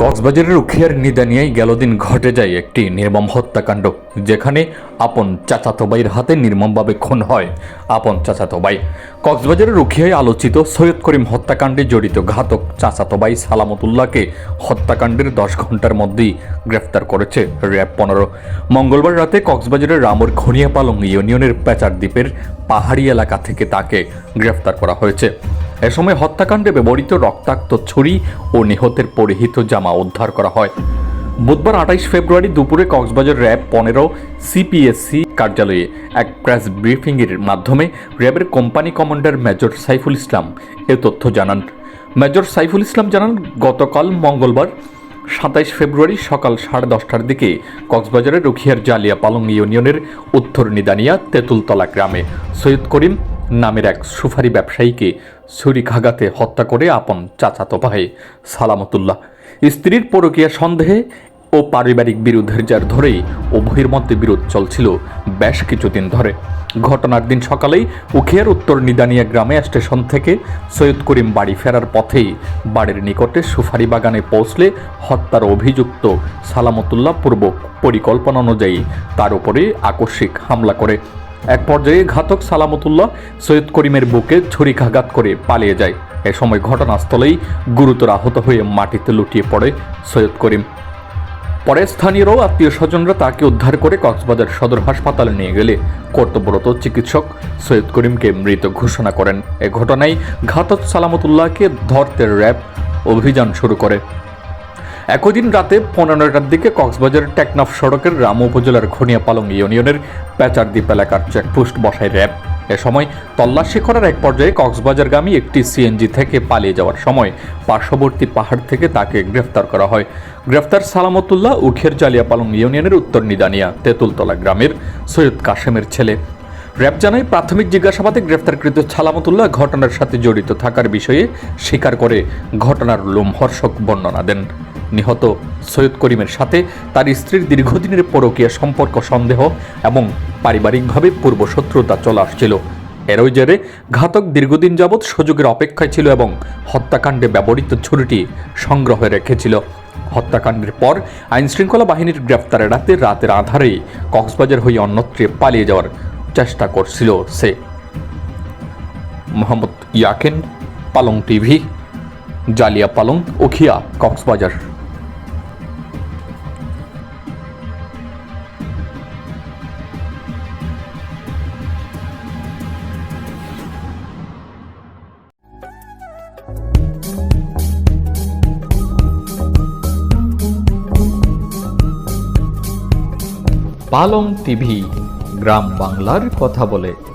কক্সবাজারের উখিয়ার নিদানিয়ায় গেল দিন ঘটে যায় একটি নির্মম হত্যাকাণ্ড, যেখানে আপন চাচাতো ভাইয়ের হাতে নির্মমভাবে খুন হয় আপন চাচাতো ভাই কক্সবাজারের উখিয়ায় আলোচিত সৈয়দ করিম হত্যাকাণ্ডে জড়িত ঘাতক চাচাতো ভাই সালামতুল্লাহকে হত্যাকাণ্ডের দশ ঘণ্টার মধ্যেই গ্রেফতার করেছে র্যাব পনেরো। মঙ্গলবার রাতে কক্সবাজারের রামর খনিয়াপালং ইউনিয়নের পেচার দ্বীপের পাহাড়ি এলাকা থেকে তাকে গ্রেফতার করা হয়েছে। এ সময় হত্যাকাণ্ডে ব্যবহৃত রক্তাক্ত ছুরি ও নিহতের পরিহিত জামা উদ্ধার করা হয়। বুধবার আঠাইশ ফেব্রুয়ারি দুপুরে কক্সবাজার র্যাব পনেরো সিপিএসসি কার্যালয়ে এক প্রেস ব্রিফিংয়ের মাধ্যমে র্যাবের company commander major Saiful Islam এ তথ্য জানান। মেজর সাইফুল ইসলাম জানান, গতকাল মঙ্গলবার সাতাইশ ফেব্রুয়ারি সকাল সাড়ে দশটার দিকে কক্সবাজারের রুখিয়ার জালিয়া পালং ইউনিয়নের উত্তর নিদানিয়া তেঁতুলতলা গ্রামে সৈয়দ করিম নামের এক সুফারি ব্যবসায়ীকে ছুরিঘাঘাতে হত্যা করে আপন চাচাতো ভাই সালামতুল্লাহ। স্ত্রীর পরকীয়া সন্দেহে ও পারিবারিক বিরোধের জার ধরেই উভয়ের মধ্যে বিরোধ চলছিল বেশ কিছুদিন ধরে। ঘটনার দিন সকালেই উখিয়ার উত্তর নিদানিয়া গ্রামে স্টেশন থেকে সৈয়দ করিম বাড়ি ফেরার পথেই বাড়ির নিকটে সুফারি বাগানে পৌঁছলে হত্যার অভিযুক্ত সালামতুল্লাহ পূর্ব পরিকল্পনা অনুযায়ী তার উপরে আকস্মিক হামলা করে। এক পর্যায়ে ঘাতক সালামতুল্লাহ সৈয়দ করিমের বুকে ছুরিকাঘাত করে পালিয়ে যায়। এ সময় ঘটনাস্থলেই গুরুতর আহত হয়ে মাটিতে লুটিয়ে পড়ে সৈয়দ করিম। পরে স্থানীয়রাও আত্মীয় স্বজনরা তাকে উদ্ধার করে কক্সবাজার সদর হাসপাতালে নিয়ে গেলে কর্তব্যরত চিকিৎসক সৈয়দ করিমকে মৃত ঘোষণা করেন। এ ঘটনায় ঘাতক সালামতুল্লাহকে ধরতে র্যাব অভিযান শুরু করে। একই দিন রাতে পনেরোটার দিকে কক্সবাজার টেকনাফ সড়কের রাম উপজেলার খনিয়াপালং ইউনিয়নের প্যাচারদ্বীপ এলাকার চেকপোস্ট বসায় র্যাব। এ সময় তল্লাশি করার এক পর্যায়ে কক্সবাজারগামী একটি সিএনজি থেকে পালিয়ে যাওয়ার সময় পার্শ্ববর্তী পাহাড় থেকে তাকে গ্রেফতার করা হয়। গ্রেফতার সালামতুল্লাহ উখের জালিয়াপালং ইউনিয়নের উত্তর নিদানিয়া তেঁতুলতলা গ্রামের সৈয়দ কাশেমের ছেলে। র্যাব জানায়, প্রাথমিক জিজ্ঞাসাবাদে গ্রেফতারকৃত সালামতুল্লাহ ঘটনার সাথে জড়িত থাকার বিষয়ে স্বীকার করে ঘটনার লোমহর্ষক বর্ণনা দেন। নিহত সৈয়দ করিমের সাথে তার স্ত্রীর দীর্ঘদিনের পরকীয়া সম্পর্ক, সন্দেহ এবং পারিবারিকভাবে পূর্বশত্রুতা চলে আসছিল। এরই জেরে ঘাতক দীর্ঘদিন যাবৎ সুযোগের অপেক্ষায় ছিল এবং হত্যাকাণ্ডে ব্যবহৃত ছুরিটি সংগ্রহে রেখেছিল। হত্যাকাণ্ডের পর আইনশৃঙ্খলা বাহিনীর গ্রেফতার এড়াতে রাতের আধারেই কক্সবাজার হয়ে অন্যত্রে পালিয়ে যাওয়ার চেষ্টা করছিল সে। মোহাম্মদ ইয়াকেন, পালং টিভি জালিয়া পালং ওখিয়া কক্সবাজার। পালং টিভি গ্রাম বাংলার কথা বলে।